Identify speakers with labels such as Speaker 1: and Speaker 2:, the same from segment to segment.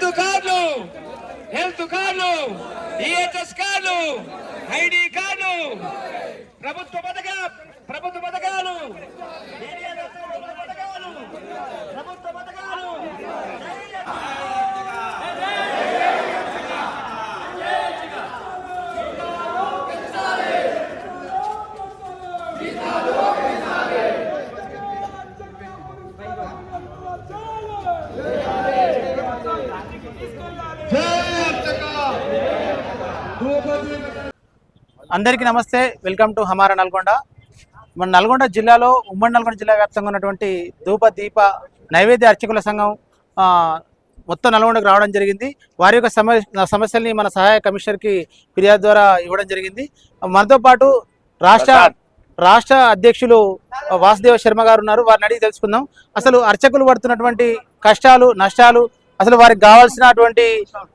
Speaker 1: Health card health card EHS card ID card ప్రభుత్వ పథకాలు ప్రభుత్వ పథకాలు.
Speaker 2: అందరికీ నమస్తే. వెల్కమ్ టు హమారా నల్గొండ. మన నల్గొండ జిల్లాలో ఉమ్మడి నల్గొండ జిల్లా వ్యాప్తంగా ఉన్నటువంటి ధూప దీప నైవేద్య అర్చకుల సంఘం మొత్తం నల్గొండకు రావడం జరిగింది. వారి యొక్క సమస్య సమస్యల్ని మన సహాయ కమిషనర్కి ఫిర్యాదు ద్వారా ఇవ్వడం జరిగింది. మనతో పాటు రాష్ట్ర రాష్ట్ర అధ్యక్షులు వాసుదేవ శర్మ గారు ఉన్నారు. వారిని అడిగి తెలుసుకుందాం. అసలు అర్చకులు పడుతున్నటువంటి కష్టాలు నష్టాలు అసలు వారికి కావాల్సినటువంటి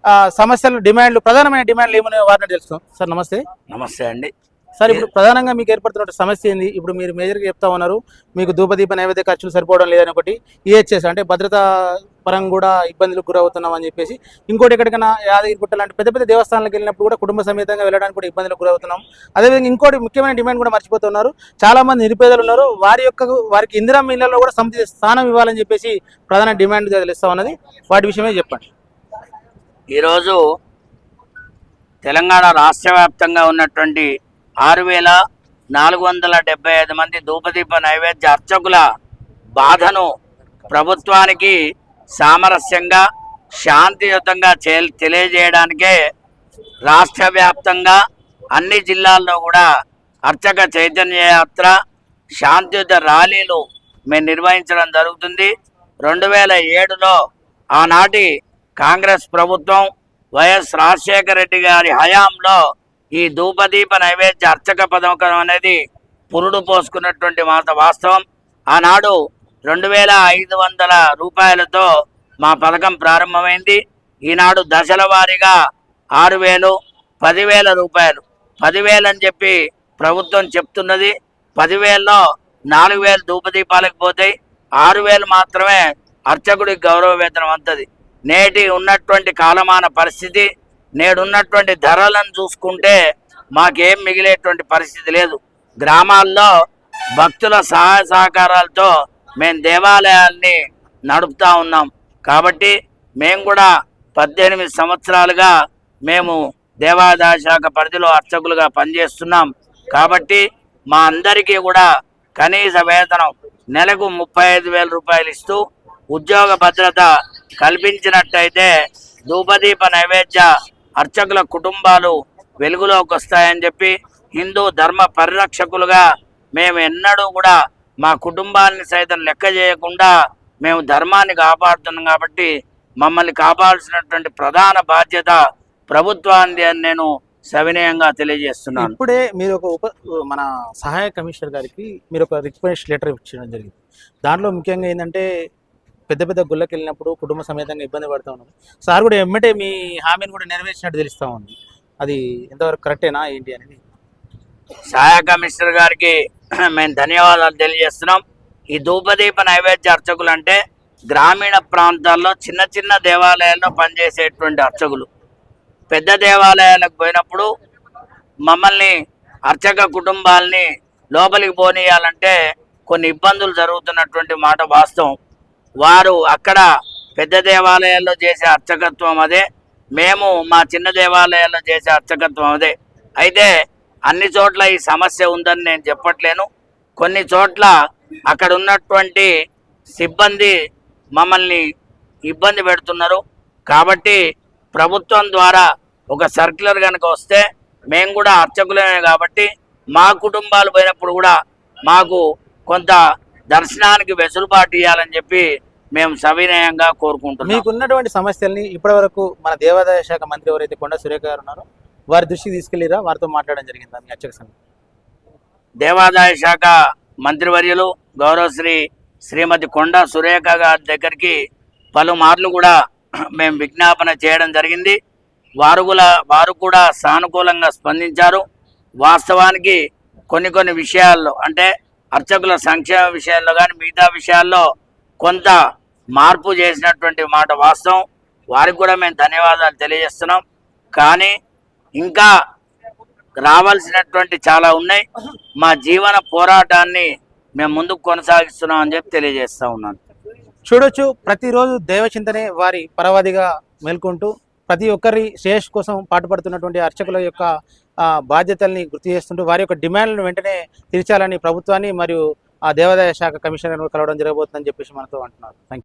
Speaker 2: ఆ, సమస్యలు డిమాండ్లు ప్రధానమైన డిమాండ్లు ఏమని వారిని తెలుస్తాం సార్ నమస్తే.
Speaker 3: నమస్తే అండి.
Speaker 2: సార్ ఇప్పుడు ప్రధానంగా మీకు ఏర్పడుతున్న సమస్య ఏంది? ఇప్పుడు మీరు మేజర్గా చెప్తా ఉన్నారు మీకు ధూపదీప నైవేద్య ఖర్చులు సరిపోవడం లేదని ఒకటి ఈహెచ్ఎస్ అంటే భద్రతా పరంగా కూడా ఇబ్బందులకు గురవుతున్నాం అని చెప్పేసి ఇంకోటి ఎక్కడికైనా యాదగిరిగుట్ట లాంటి పెద్ద పెద్ద దేవస్థానాలకు వెళ్ళినప్పుడు కూడా కుటుంబ సమేతంగా వెళ్ళడానికి కూడా ఇబ్బందులకు గురవుతున్నాం. అదేవిధంగా ఇంకోటి ముఖ్యమైన డిమాండ్ కూడా మర్చిపోతున్నారు చాలా మంది నిరుపేదలు ఉన్నారు వారి యొక్క వారికి ఇందిరా ఇళ్ళలో కూడా సమితి స్థానం ఇవ్వాలని చెప్పేసి ప్రధాన డిమాండ్ తెలుస్తా ఉన్నది. వాటి విషయమే చెప్పండి.
Speaker 3: ఈరోజు తెలంగాణ రాష్ట్ర వ్యాప్తంగా ఉన్నటువంటి ఆరు వేల నాలుగు వందల డెబ్బై ఐదు మంది ధూపదీప నైవేద్య అర్చకుల బాధను ప్రభుత్వానికి సామరస్యంగా శాంతియుతంగా చే తెలియజేయడానికే రాష్ట్ర వ్యాప్తంగా అన్ని జిల్లాల్లో కూడా అర్చక చైతన్య యాత్ర శాంతియుత ర్యాలీలు మేము నిర్వహించడం జరుగుతుంది. రెండు వేల ఏడులో ఆనాటి కాంగ్రెస్ ప్రభుత్వం వైఎస్ రాజశేఖర రెడ్డి గారి హయాంలో ఈ ధూపదీప నైవేద్య అర్చక పథకం అనేది పురుడు పోసుకున్నటువంటి మాట వాస్తవం. ఆనాడు రెండు వేల ఐదు వందల రూపాయలతో మా పథకం ప్రారంభమైంది. ఈనాడు దశల వారీగా ఆరు వేలు పదివేల రూపాయలు. పదివేలు అని చెప్పి ప్రభుత్వం చెప్తున్నది. పదివేలలో నాలుగు వేలు ధూపదీపాలకు పోతాయి. ఆరు వేలు మాత్రమే అర్చకుడికి గౌరవ వేతనం అంతది. నేటి ఉన్నటువంటి కాలమాన పరిస్థితి నేడున్నటువంటి ధరలను చూసుకుంటే మాకేం మిగిలేటువంటి పరిస్థితి లేదు. గ్రామాల్లో భక్తుల సహాయ సహకారాలతో మేము దేవాలయాల్ని నడుపుతా ఉన్నాం. కాబట్టి మేము కూడా పద్దెనిమిది సంవత్సరాలుగా మేము దేవాదాయ శాఖ పరిధిలో అర్చకులుగా పనిచేస్తున్నాం. కాబట్టి మా అందరికీ కూడా కనీస వేతనం నెలకు ముప్పై ఐదు వేల రూపాయలు ఇస్తూ ఉద్యోగ భద్రత కల్పించినట్టయితే ధూపదీప నైవేద్య అర్చకుల కుటుంబాలు వెలుగులోకి వస్తాయని చెప్పి హిందూ ధర్మ పరిరక్షకులుగా మేము ఎన్నడూ కూడా మా కుటుంబాన్ని సైతం లెక్క చేయకుండా మేము ధర్మాన్ని కాపాడుతున్నాం కాబట్టి మమ్మల్ని కాపాడాల్సినటువంటి ప్రధాన బాధ్యత ప్రభుత్వాన్ని అని నేను సవినయంగా తెలియజేస్తున్నాను.
Speaker 2: ఇప్పుడే మీరు ఒక ఉప మన సహాయ కమిషనర్ గారికి మీరు ఒక రిక్వెస్ట్ లెటర్ ఇచ్చడం జరిగింది. దాంట్లో ముఖ్యంగా ఏంటంటే పెద్ద పెద్ద గుళ్ళకి వెళ్ళినప్పుడు కుటుంబ సమేతంగా ఇబ్బంది పడుతూ ఉన్నారు సార్ కూడా ఎమ్మటే మీ హామీని కూడా నెరవేర్చినట్టు తెలుస్తూ ఉంది. అది ఎంతవరకు కరెక్టేనా ఏంటి అనేది?
Speaker 3: సహాయ కమిషనర్ గారికి మేము ధన్యవాదాలు తెలియజేస్తున్నాం. ఈ ధూపదీప నైవేద్య అర్చకులు అంటే గ్రామీణ ప్రాంతాల్లో చిన్న చిన్న దేవాలయాల్లో పనిచేసేటువంటి అర్చకులు. పెద్ద దేవాలయాలకు పోయినప్పుడు మమ్మల్ని అర్చక కుటుంబాల్ని లోపలికి పోనీయాలంటే కొన్ని ఇబ్బందులు జరుగుతున్నటువంటి మాట వాస్తవం. వారు అక్కడ పెద్ద దేవాలయాల్లో చేసే అర్చకత్వం అదే. మేము మా చిన్న దేవాలయాల్లో చేసే అర్చకత్వం అదే. అయితే అన్ని చోట్ల ఈ సమస్య ఉందని నేను చెప్పట్లేను. కొన్ని చోట్ల అక్కడ ఉన్నటువంటి సిబ్బంది మమ్మల్ని ఇబ్బంది పెడుతున్నారు. కాబట్టి ప్రభుత్వం ద్వారా ఒక సర్క్యులర్ కనుక వస్తే మేము కూడా అర్చకులమే కాబట్టి మా కుటుంబాలు పోయినప్పుడు కూడా మాకు కొంత దర్శనానికి వెసులుబాటు ఇవ్వాలని చెప్పి మేము సవినయంగా కోరుకుంటున్నాం.
Speaker 2: మీకున్నటువంటి సమస్యల్ని ఇప్పటివరకు మన దేవాదాయ శాఖ మంత్రి ఎవరైతే కొండ సురేఖ గారు ఉన్నారో వారి దృష్టికి తీసుకెళ్ళిరా వారితో మాట్లాడడం జరిగిందా. మీ సంఘం.
Speaker 3: దేవాదాయ శాఖ మంత్రివర్యులు గౌరవశ్రీ శ్రీమతి కొండ సురేఖ గారి దగ్గరికి పలుమార్లు కూడా మేము విజ్ఞాపన చేయడం జరిగింది. వారు కూడా వారు కూడా సానుకూలంగా స్పందించారు. వాస్తవానికి కొన్ని కొన్ని విషయాల్లో అంటే అర్చకుల సంక్షేమ విషయాల్లో కానీ మిగతా విషయాల్లో కొంత మార్పు చేసినటువంటి మాట వాస్తవం. వారికి కూడా మేము ధన్యవాదాలు తెలియజేస్తున్నాం. కానీ ఇంకా రావాల్సినటువంటి చాలా ఉన్నాయి. మా జీవన పోరాటాన్ని మేము ముందుకు కొనసాగిస్తున్నాం అని చెప్పి తెలియజేస్తా ఉన్నాను.
Speaker 2: చూడొచ్చు ప్రతిరోజు దైవచింతనే వారి పరవాదిగా మేల్కొంటూ ప్రతి ఒక్కరి శ్రేయస్ కోసం పాటుపడుతున్నటువంటి అర్చకుల యొక్క బాధ్యతల్ని గుర్తు చేస్తుంటూ వారి యొక్క డిమాండ్లను వెంటనే తీర్చాలని ప్రభుత్వాన్ని మరియు ఆ దేవాదాయ శాఖ కమిషనర్ కలవడం జరగబోతుందని చెప్పేసి మనతో అంటున్నారు. థ్యాంక్